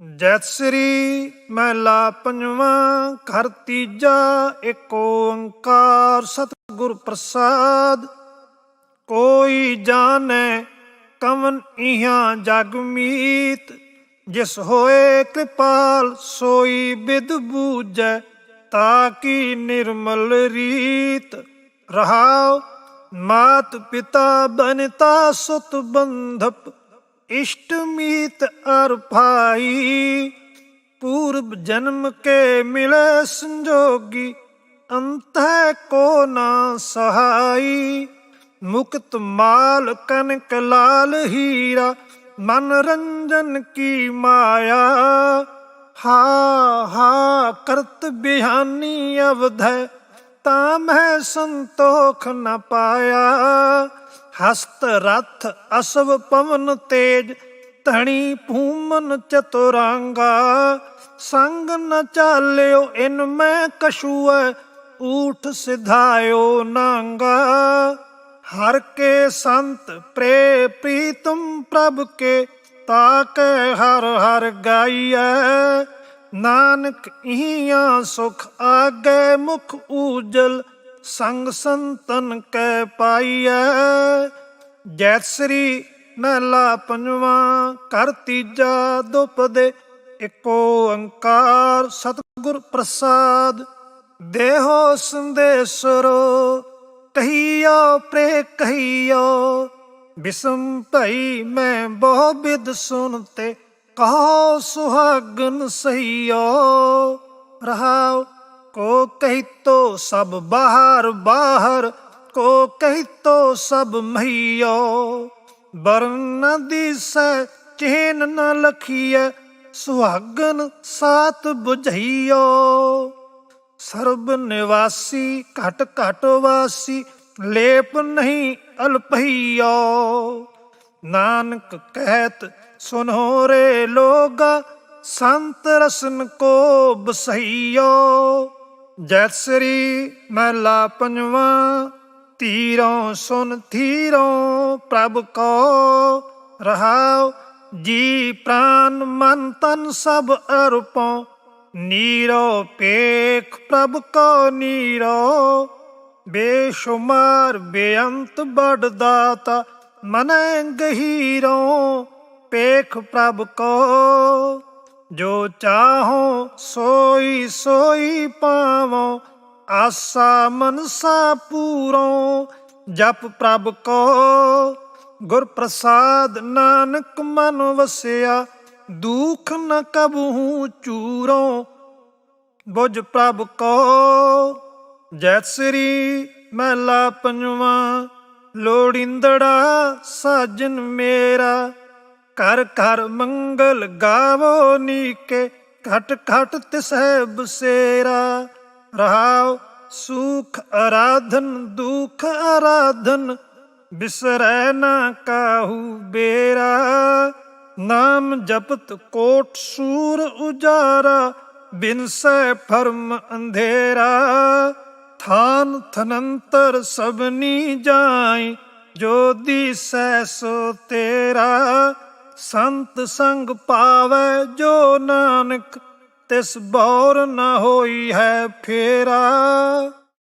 ਜੈਤ ਸ੍ਰੀ ਮਹਿਲਾ ਪੰਜਵਾਂ, ਘਰ ਤੀਜਾ ਏਕ ਓੰਕਾਰ ਸਤਿਗੁਰ ਪ੍ਰਸਾਦ। ਕੋਈ ਜਾਣੈ ਕਵਨ ਇਹਾਂ ਜਗ ਮੀਤ, ਜਿਸ ਹੋਏ ਕਿਰਪਾਲ ਸੋਈ ਬਿਦ ਬੂਝੈ ਤਾਕੀ ਨਿਰਮਲ ਰੀਤ। ਰਹਾਉ ਮਾਤ ਪਿਤਾ ਬਨਤਾ ਸੁਤ ਬੰਧਪ ਇਸ਼ਟਮੀਤ ਅਰ ਭਾਈ, ਪੂਰਬ ਜਨਮ ਕੇ ਮਿਲੇ ਸੰਜੋਗੀ, ਅੰਤ ਕੋ ਨਾ ਸਹਾਈ। ਮੁਕਤ ਮਾਲ ਕਨਕ ਲਾਲ ਹੀਰਾ, ਮਨ ਰੰਜਨ ਕੀ ਮਾਇਆ। ਹਾ ਹਾ, ਕਰਤ ਬਿਹਾਨੀ ਅਵਧੈ, ਤਾਂ ਮੈਂ ਸੰਤੋਖ ਨ ਪਾਇਆ। ਹਸਤ ਰਥ ਅਸਵ ਪਵਨ ਤੇਜ, ਧਣੀ ਭੂਮਨ ਚਤੁਰਾਂਗਾ। ਸੰਗ ਨ ਚਾਲਿਓ ਇਨ ਮੈਂ ਕਛੂਐ, ਊਠ ਸਿਧਾਇਓ ਨਾਂਗਾ। ਹਰ ਕੇ ਸੰਤ ਪ੍ਰੇ ਪ੍ਰੀਤਮ ਪ੍ਰਭ ਕੇ, ਤਾਕੈ ਹਰ ਹਰ ਗਾਈਐ। ਨਾਨਕ ਇਹਾਂ ਸੁਖ ਆਗੇ ਮੁਖ ਊਜਲ ਸੰਗ ਸੰਤਨ ਕੈ ਪਾਈਐ ਜੈਤ ਸ੍ਰੀ ਮਹਿਲਾ ਪੰਜਵਾਂ ਕਰ ਤੀਜਾ ਦੁਪਦੇ ਏਕ ਓੰਕਾਰ ਸਤਿਗੁਰ ਪ੍ਰਸਾਦ। ਦੇਹੋ ਸੰਦੇਸਰੋ ਕਹੀਓ ਪ੍ਰੇ ਕਹੀਓ ਬਿਸਮ ਭਈ, ਮੈਂ ਬਹੁ ਬਿਦ ਸੁਨਤੇ ਕਹੋ ਸੁਹਾਗਨ ਸਹੀਓ ਰਹਾਉ ਕੋ ਕਹਿਤੋ ਸਭ ਬਾਹਰ ਬਾਹਰ, ਕੋ ਕਹਿਤੋ ਸਭ ਮਹੀਓ। ਬਰਨ ਦਿਸੈ ਚਿਹਨ ਨ ਲਖੀਐ, ਸੁਹਾਗਨ ਸਾਤ 부ਝਈਓ ਸਰਬ ਨਿਵਾਸੀ, ਘਟ ਘਟ ਵਾਸੀ, ਲੇਪ ਨਹੀਂ ਅਲਪਈਓ ਨਾਨਕ ਕਹਿਤ, ਸੁਨੋ ਰੇ ਲੋਗਾ, ਸੰਤ ਰਸਨ ਕੋ ਬਸਈਓ। ਜੈਤ ਸ੍ਰੀ ਮਹਿਲਾ ਪੰਜਵਾਂ, ਤੀਰੋਂ ਸੁਨ ਥੀਰੋਂ, ਪ੍ਰਭ ਕੋ ਰਹਾਉ, ਜੀ ਪ੍ਰਾਨ ਮਨ ਤਨ ਸਭ ਅਰਪੋਂ ਨੀਰੋ ਪੇਖ ਪ੍ਰਭ ਕੋ ਨੀਰੋ, ਬੇਸ਼ੁਮਾਰ ਬੇਅੰਤ ਬੜ ਦਾਤਾ ਮਨੈ ਗਹੀਰੋਂ ਪੇਖ ਪ੍ਰਭ ਕੋ। ਜੋ ਚਾਹੋ ਸੋਈ ਸੋਈ ਪਾਵੋ, ਆਸਾ ਮਨਸਾ ਪੂਰੋ, ਜਪ ਪ੍ਰਭ ਕੋ। ਗੁਰ ਪ੍ਰਸਾਦ ਨਾਨਕ ਮਨ ਵਸਿਆ, ਦੁਖ ਨ ਕਬਹੂ ਚੂਰੋ। ਬੁਝ ਪ੍ਰਭ ਕੋ ਜੈਤ ਸ੍ਰੀ ਮਹਿਲਾ ਪੰਜਵਾਂ, ਲੋੜਿੰਦੜਾ ਸਾਜਨ ਮੇਰਾ। ਘਰ ਘਰ ਮੰਗਲ ਗਾਵੋ ਨੀਕੇ, ਘਟ ਘਟ ਤਿਸਹਿ ਬਸੇਰਾ ਰਹਾਉ ਸੁਖ ਆਰਾਧਨ ਦੁਖ ਆਰਾਧਨ ਬਿਸਰੈ ਨਾ ਕਾਹੂ ਬੇਰਾ। ਨਾਮ ਜਪਤ ਕੋਟ ਸੂਰ ਉਜਾਰਾ ਬਿਨਸੈ ਫਰਮ ਅੰਧੇਰਾ। ਥਾਨ ਥਨੰਤਰ ਸਭਨੀ ਜਾਈ ਜੋ ਦੀਸੈ ਸੋ ਤੇਰਾ। ਸੰਤ ਸੰਗ ਪਾਵੈ ਜੋ ਨਾਨਕ ਤਿਸ ਬੌਰ ਨਾ ਹੋਈ ਹੈ ਫੇਰਾ।